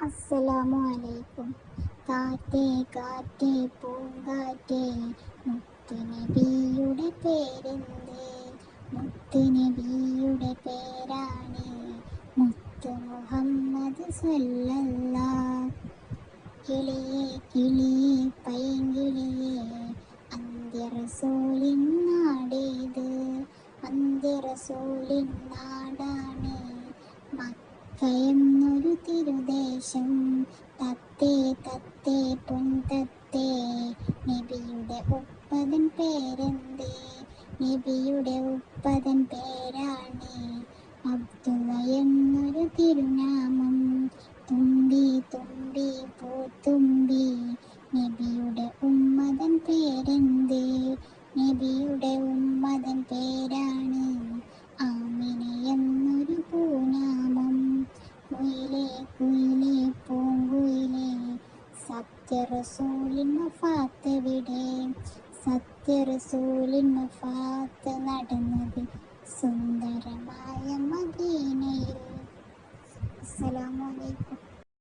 അസ്സലാമു അലൈക്കും കാറ്റേ കാറ്റേ പൂങ്കാറ്റേ മുത്തുനബിയുടെ പേരെന്ത്? മുത്തുനബിയുടെ പേരാണ്. മുത്തു മുഹമ്മദ് സല്ലല്ല. കിളിയെ കിളിയെ പൈങ്കിളിയെ അന്ത്യറസൂലിൻ നാടേത്? അന്ത്യറസൂലിൻ നാടാണ്. മക്കയെന്നൊരു തിരുദേശം. തത്തേ തത്തേ പൊൻതത്തേ നബിയുടെ ഉപ്പതൻ പേരെന്തേ? നബിയുടെ ഉപ്പതൻ പേരാണ്. അബ്ദുള്ള എന്നൊരു തിരുനാമം. തുമ്പി തുമ്പി പൂത്തുമ്പി നബിയുടെ ഉമ്മതൻ പേരെന്തേ? നബിയുടെ ഉമ്മതൻ പേരാണ് കുയിലേ കുയിലേ പൂങ്കുയിലേ സത്യറസൂലിൻ മഫാത്ത് വിടെ. സത്യറസൂലിൻ മഫാത്ത് നടന്നത് സുന്ദരമായ മദീനയിൽ. അസ്സലാമലൈക്കും